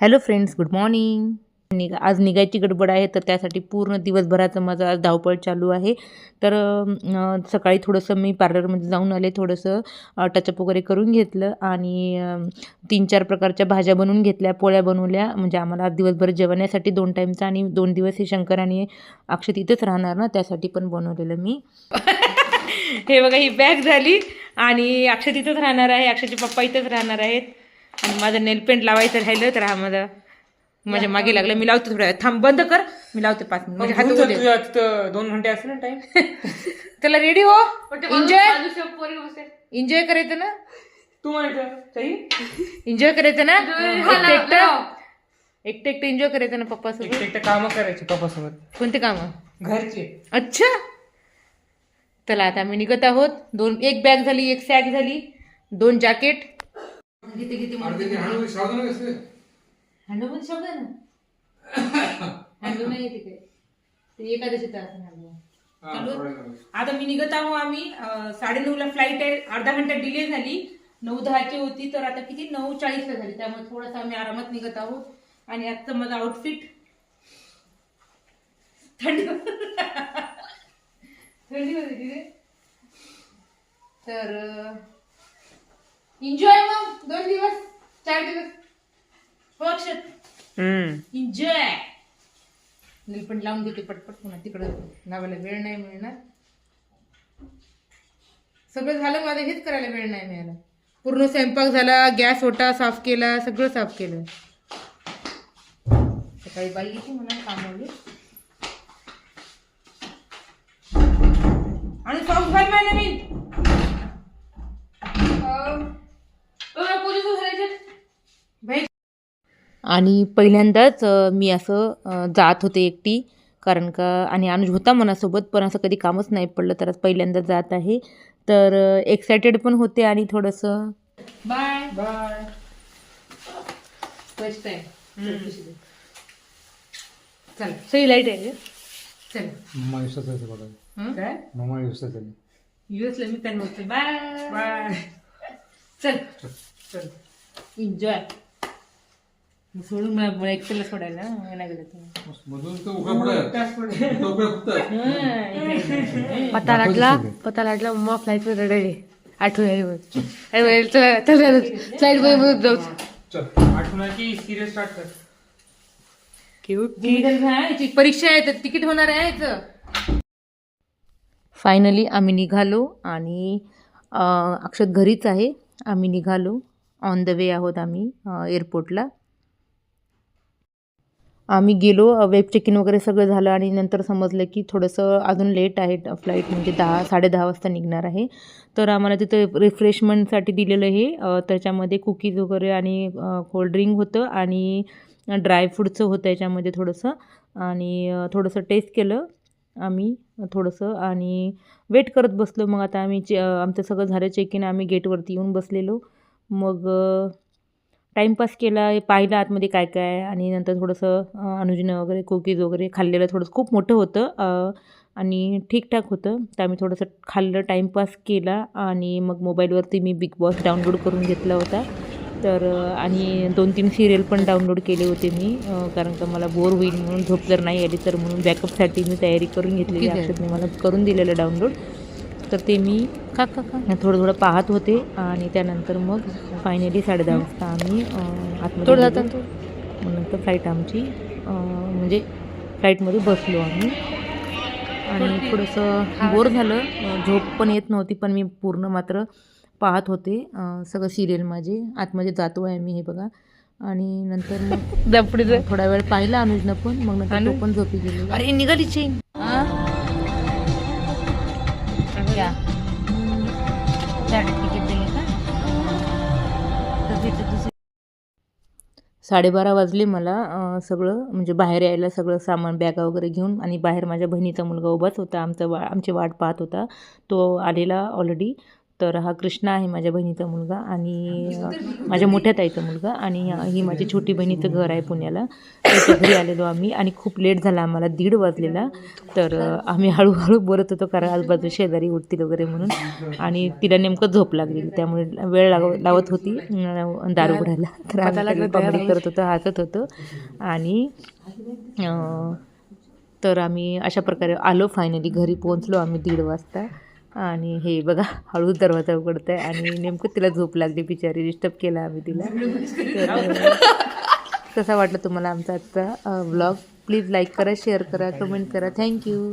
Hello friends good morning. निघा आज निघायची गडबड आहे तर त्यासाठी पूर्ण दिवसभराचं माझं आज धावपळ चालू आहे. तर सकाळी थोडंसं मी पार्लरमध्ये जाऊन आले थोडंसं टचअप वगैरे करून घेतलं आणि तीन चार प्रकारच्या भाज्या बनवून घेतल्या पोळ्या बनवल्या. म्हणजे आम्हाला आज दिवसभर जेवण्यासाठी दोन टाईमचा आणि दोन दिवस हे शंकर आणि अक्षय तिथेच राहणार ना त्यासाठी पण बनवलेलं मी. हे बघा ही बॅग झाली आणि अक्षय तिथंच राहणार आहे अक्षयचे पप्पा इथंच राहणार आहेत. आणि माझं नेल पेंट लावायचं राहिलं तर हा माझा माझ्या मागे लागलं. मी लावते थोड्या वेळ. थांब बंद कर. मी लावते पाच मिनिट. म्हणजे हात तिथं दोन घंटे असेल ना टाइम त्याला रेडी हो. एन्जॉय एन्जॉय करायचं ना. तू म्हणायचं एन्जॉय करायचं ना. एकटं एकटं एकटं एकटं एन्जॉय करायचं ना पप्पा सोबत एकटे कामं करायची पप्पासोबत. कोणते काम? घरचे. अच्छा. चला आता आम्ही निघत आहोत. दोन एक बॅग झाली एक सॅक झाली. दोन जॅकेट किती किती हँडो पण शब्द आहे ना हँडो नाही येते काय ते एकादशीचा हँडो चालू आता मी निघत आहो आम्ही साडे ला फ्लाईट आहे अर्धा घंटा डिले झाली. नऊ दहाची होती तर आता किती? नऊ चाळीसला झाली. त्यामुळे थोडासा आम्ही आरामात निघत आहोत आणि आजचं माझं आउटफिट थंडी. थंडी होती तिथे. तर एन्जॉय मग दोन दिवस चार दिवस. हो हम्म. एन्जॉय नील पण लावून देते पटपट पुन्हा तिकडं लावायला वेळ नाही मिळणार. सगळं झालं माझं? हेच करायला वेळ नाही मिळाला. पूर्ण स्वयंपाक झाला गॅस ओटा साफ केला सगळं साफ केलं. सकाळी बाई येते म्हणून कामवली. आणि पहिल्यांदाच मी असं जात होते एकटी. कारण का आणि अनुज होता मनासोबत पण असं कधी कामच नाही पडलं तर आज पहिल्यांदा जात आहे. तर एक्सायटेड पण होते आणि थोडंसं बाय बाय फर्स्ट टाइम चल सही लाइट आहे रे. चल. मम्मा दिवसाच आहे बघा? काय? मम्मा दिवसाच आहे युएसला मी त्यांना होते बाय बाय चल चल. एन्जॉय सोडून मला एकट्याला सोडायला? नाही गेलं तर. मधून तो उघडा पुढे तो उघडा फक्त. हं, पता लागला पता लागला मम्मा फ्लाईट वर रडायली आठवण आली चला चला फ्लाईटमध्ये बोलत जाऊ. परीक्षा आहे तर तिकीट होणार आहे फायनली आम्ही निघालो आणि अक्षत घरीच आहे. आम्ही निघालो. ऑन द वे आहोत आम्ही एअरपोर्टला आम्ही गेलो वेब चेक इन वगैरे सगळं झालं आणि नंतर समजलं की थोडंसं अजून लेट आहे फ्लाईट म्हणजे दहा साडे दहा वाजता निघणार आहे. तर आम्हाला तिथं रिफ्रेशमेंटसाठी दिलेलं हे त्याच्यामध्ये कुकीज वगैरे आणि कोल्ड्रिंक होतं आणि ड्रायफ्रूटचं होतं याच्यामध्ये थोडंसं. आणि थोडंसं टेस्ट केलं आम्ही थोडंसं. आणि वेट करत बसलो. मग आता आम्ही चे आमचं सगळं झालं चेक इन आम्ही गेटवरती येऊन बसलेलो. मग टाईमपास केला पाहिलं आतमध्ये काय काय आणि नंतर थोडंसं अनुजनं वगैरे कुकीज वगैरे खाल्लेलं थोडंसं खूप मोठं होतं आणि ठीकठाक होतं. तर आम्ही थोडंसं खाल्लं टाईमपास केला आणि मग मोबाईलवरती मी बिग बॉस डाउनलोड करून घेतला होता. तर आणि दोन तीन सिरियल पण डाउनलोड केले होते मी कारण का मला बोर होईल म्हणून झोप जर नाही आली तर म्हणून बॅकअपसाठी मी तयारी करून घेतलेली आहे. अक्षतने मला करून दिलेलं डाउनलोड. तर ते मी का का का? थोडं थोडं पाहत होते आणि त्यानंतर मग फायनली साडे दहा वाजता आम्ही आतमध्ये नंतर फ्लाईट आमची म्हणजे फ्लाईटमध्ये बसलो आम्ही. आणि थोडंसं बोर झालं झोप पण येत नव्हती पण मी पूर्ण मात्र पाहत होते सगळं सिरियल माझे. आतमध्ये जातो आहे मी हे बघा. आणि नंतर मग. थोडा वेळ पाहिला अनुजनं पण मग नंतर पण झोपी गेली अरे निघाली चेन साडेबारा वाजले मला सगळं म्हणजे बाहेर यायला सगळं सामान बॅगा वगैरे घेऊन आणि बाहेर माझ्या बहिणीचा मुलगा उभाच होता. आमचा वा आमची वाट पाहत होता. तो आलेला ऑलरेडी तर हा कृष्णा आहे माझ्या बहिणीचा मुलगा आणि माझ्या मोठ्या ताईचा मुलगा आणि ही माझी छोटी बहिणीचं घर आहे पुण्याला. त्याच्या घरी आलेलो आम्ही आणि खूप लेट झाला आम्हाला दीड वाजलेला. तर आम्ही हळूहळू बोलत होतो कारण आजूबाजू शेजारी उठतील वगैरे म्हणून. आणि तिला नेमकं झोप लागलेली त्यामुळे वेळ लाव लावत होती दारू उघडायला तर आम्ही कॉमेडी करत होतो हसत होतो. आणि तर आम्ही अशा प्रकारे आलो फायनली घरी पोहोचलो आम्ही दीड वाजता. आणि हे बघा हळूच दरवाजा उघडत आहे आणि नेमकं तिला झोप लागली बिचारी डिस्टर्ब केला आम्ही तिला. कसा वाटला तुम्हाला आमचा आजचा ब्लॉग प्लीज लाईक करा शेअर करा कमेंट करा. Thank you